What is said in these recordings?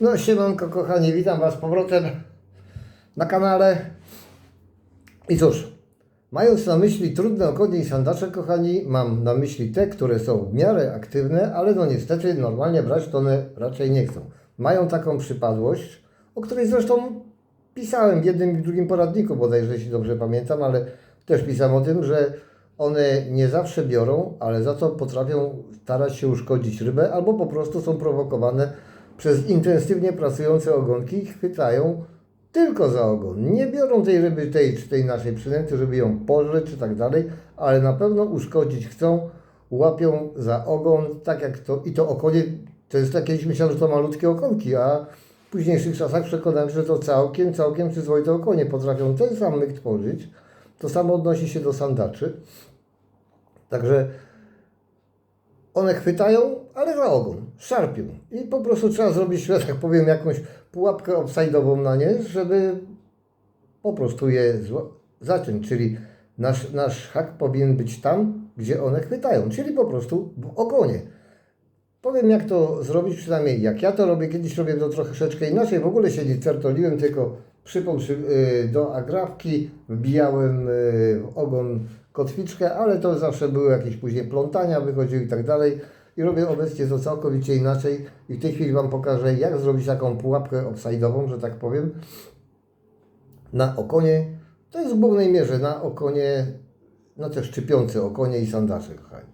No siemanko kochani, witam Was z powrotem na kanale. I cóż, mając na myśli trudne okonie i sandacze kochani, mam na myśli te, które są w miarę aktywne, ale no niestety normalnie brać to one raczej nie chcą. Mają taką przypadłość, o której zresztą pisałem w jednym i drugim poradniku, bodajże jeśli dobrze pamiętam, ale też pisałem o tym, że one nie zawsze biorą, ale za to potrafią starać się uszkodzić rybę, albo po prostu są prowokowane przez intensywnie pracujące ogonki chwytają tylko za ogon. Nie biorą tej ryby, tej czy tej naszej przynęty, żeby ją pożreć czy tak dalej, ale na pewno uszkodzić chcą, łapią za ogon, tak jak to, i to okonie, to jest jakieś, myślałem, że to malutkie okonki, a w późniejszych czasach przekonałem się, że to całkiem, całkiem przyzwoite okonie potrafią ten sam myk tworzyć. To samo odnosi się do sandaczy. Także one chwytają, ale za ogon, szarpią. I po prostu trzeba zrobić, że tak powiem, jakąś pułapkę obsajdową na nie, żeby po prostu je zaciąć. Czyli nasz, nasz hak powinien być tam, gdzie one chwytają, czyli po prostu w ogonie. Powiem jak to zrobić, przynajmniej jak ja to robię. Kiedyś robię to troszeczkę inaczej. W ogóle się nie certoliłem, tylko przypon przy, y, do agrafki, wbijałem y, w ogon kotwiczkę, ale to zawsze były jakieś później plątania, wychodziły i tak dalej. I robię obecnie to całkowicie inaczej. I w tej chwili Wam pokażę, jak zrobić taką pułapkę obsajdową, że tak powiem, na okonie. To jest w głównej mierze na okonie, na te szczypiące okonie i sandacze, kochani.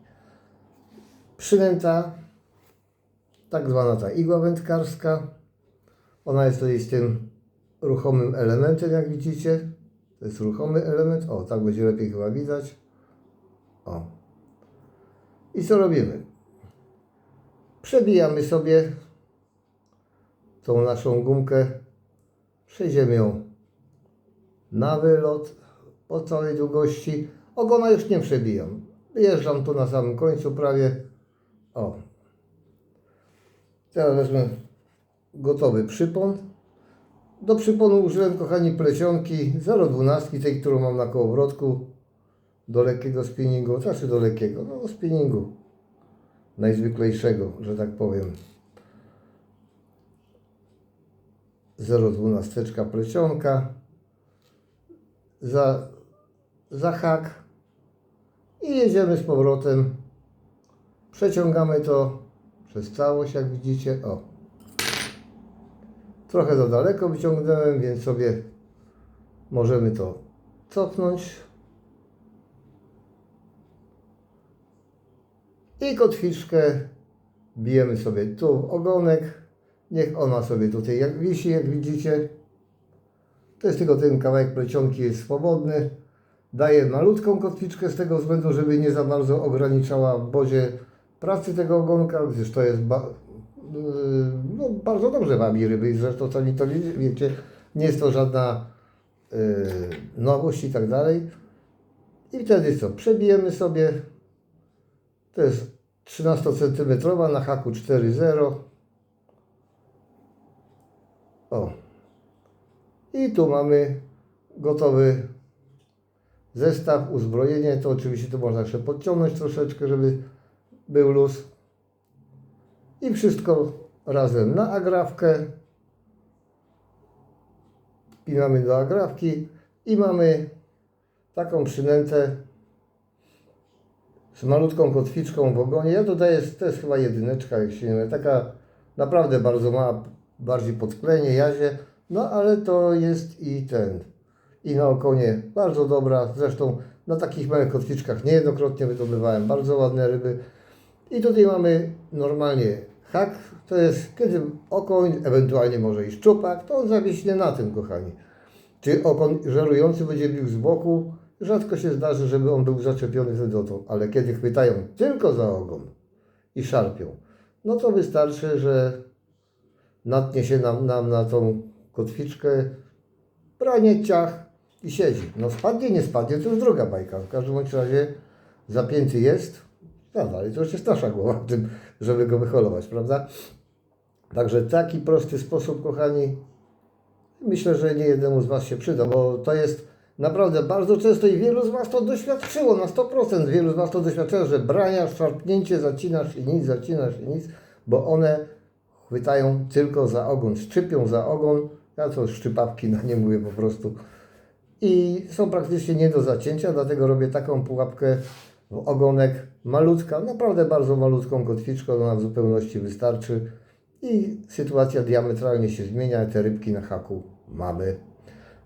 Przynęta, tak zwana ta igła wędkarska. Ona jest tutaj z tym ruchomym elementem, jak widzicie. To jest ruchomy element. O, tak będzie lepiej chyba widać. O. I co robimy? Przebijamy sobie tą naszą gumkę. Przejdziemy ją na wylot po całej długości. Ogona już nie przebijam. Wyjeżdżam tu na samym końcu prawie. O. Teraz wezmę gotowy przypon. Do przyponu użyłem, kochani, plecionki 0,12, tej, którą mam na kołowrotku. Do lekkiego spinningu, znaczy do lekkiego, no spinningu. Najzwyklejszego, że tak powiem. 0,12 plecionka. Za, za hak. I jedziemy z powrotem. Przeciągamy to przez całość, jak widzicie. O. Trochę za daleko wyciągnąłem, więc sobie możemy to cofnąć. I kotwiczkę bijemy sobie tu w ogonek. Niech ona sobie tutaj jak wisi, jak widzicie. To jest tylko ten kawałek plecionki jest swobodny. Daję malutką kotwiczkę z tego względu, żeby nie za bardzo ograniczała w bozie pracy tego ogonka, gdyż to jest no, bardzo dobrze wabi ryby i zresztą sami to wie- wiecie, nie jest to żadna yy, nowość i tak dalej. I wtedy co? Przebijemy sobie. To jest 13 cm na haku 4,0. O. I tu mamy gotowy zestaw, uzbrojenie. To oczywiście to można jeszcze podciągnąć troszeczkę, żeby był luz. I wszystko razem na agrafkę. Wpinamy do agrafki i mamy taką przynętę z malutką kotwiczką w ogonie. Ja dodaję, to jest chyba jedyneczka, jak się nie mylę. Taka naprawdę bardzo mała, bardziej podklenie, jazie. No ale to jest i ten, i na okonie bardzo dobra. Zresztą na takich małych kotwiczkach niejednokrotnie wydobywałem bardzo ładne ryby. I tutaj mamy normalnie hak, to jest kiedy okoń, ewentualnie może i szczupak, to on zawiśnie na tym, kochani. Czy okoń żerujący będzie bił z boku, rzadko się zdarzy, żeby on był zaczepiony do to, ale kiedy chwytają tylko za ogon i szarpią, no to wystarczy, że natnie się nam, nam na tą kotwiczkę, branie ciach i siedzi. No spadnie, nie spadnie, to już druga bajka. W każdym bądź razie zapięty jest, no dalej to już jest nasza głowa w tym, żeby go wyholować, prawda? Także taki prosty sposób, kochani, myślę, że nie jednemu z Was się przyda, bo to jest naprawdę bardzo często i wielu z Was to doświadczyło na 100%. Wielu z Was to doświadczyło, że brania, szarpnięcie, zacinasz i nic, zacinasz i nic, bo one chwytają tylko za ogon, szczypią za ogon, ja to szczypawki na nie mówię po prostu i są praktycznie nie do zacięcia, dlatego robię taką pułapkę w ogonek malutka, naprawdę bardzo malutką kotwiczką, ona w zupełności wystarczy i sytuacja diametralnie się zmienia, te rybki na haku mamy.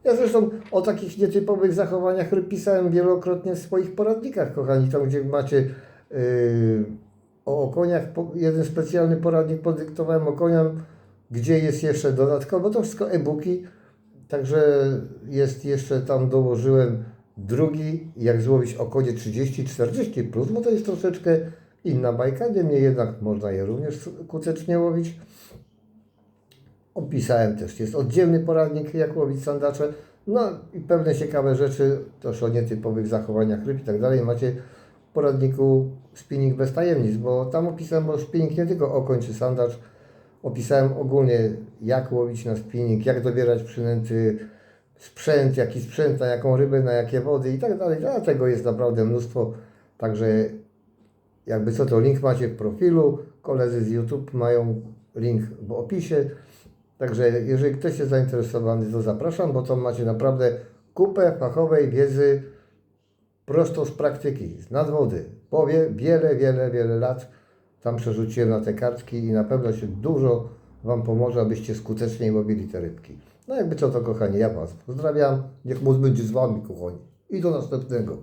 Ja zresztą o takich nietypowych zachowaniach ryb pisałem wielokrotnie w swoich poradnikach, kochani, tam gdzie macie yy, o okoniach, jeden specjalny poradnik podyktowałem okoniom, gdzie jest jeszcze dodatkowo, to wszystko e-booki, Także jest jeszcze tam dołożyłem drugi, jak złowić okonie 30-40 plus, bo to jest troszeczkę inna bajka, niemniej jednak można je również skutecznie łowić. Opisałem też, jest oddzielny poradnik, jak łowić sandacze, no i pewne ciekawe rzeczy, też o nietypowych zachowaniach ryb i tak dalej, macie w poradniku Spinning bez tajemnic, bo tam opisałem o spinning nie tylko okoń czy sandacz, opisałem ogólnie jak łowić na spinning, jak dobierać przynęty, sprzęt, jaki sprzęt, na jaką rybę, na jakie wody i tak dalej. A tego jest naprawdę mnóstwo, także jakby co to link macie w profilu, koledzy z YouTube mają link w opisie, także jeżeli ktoś jest zainteresowany, to zapraszam, bo tam macie naprawdę kupę fachowej wiedzy prosto z praktyki, z nadwody. Powie wiele, wiele, wiele lat tam przerzuciłem na te kartki i na pewno się dużo Wam pomoże, abyście skuteczniej łowili te rybki. No jakby co to kochani, ja Was pozdrawiam, niech moc będzie z Wami kochani i do następnego.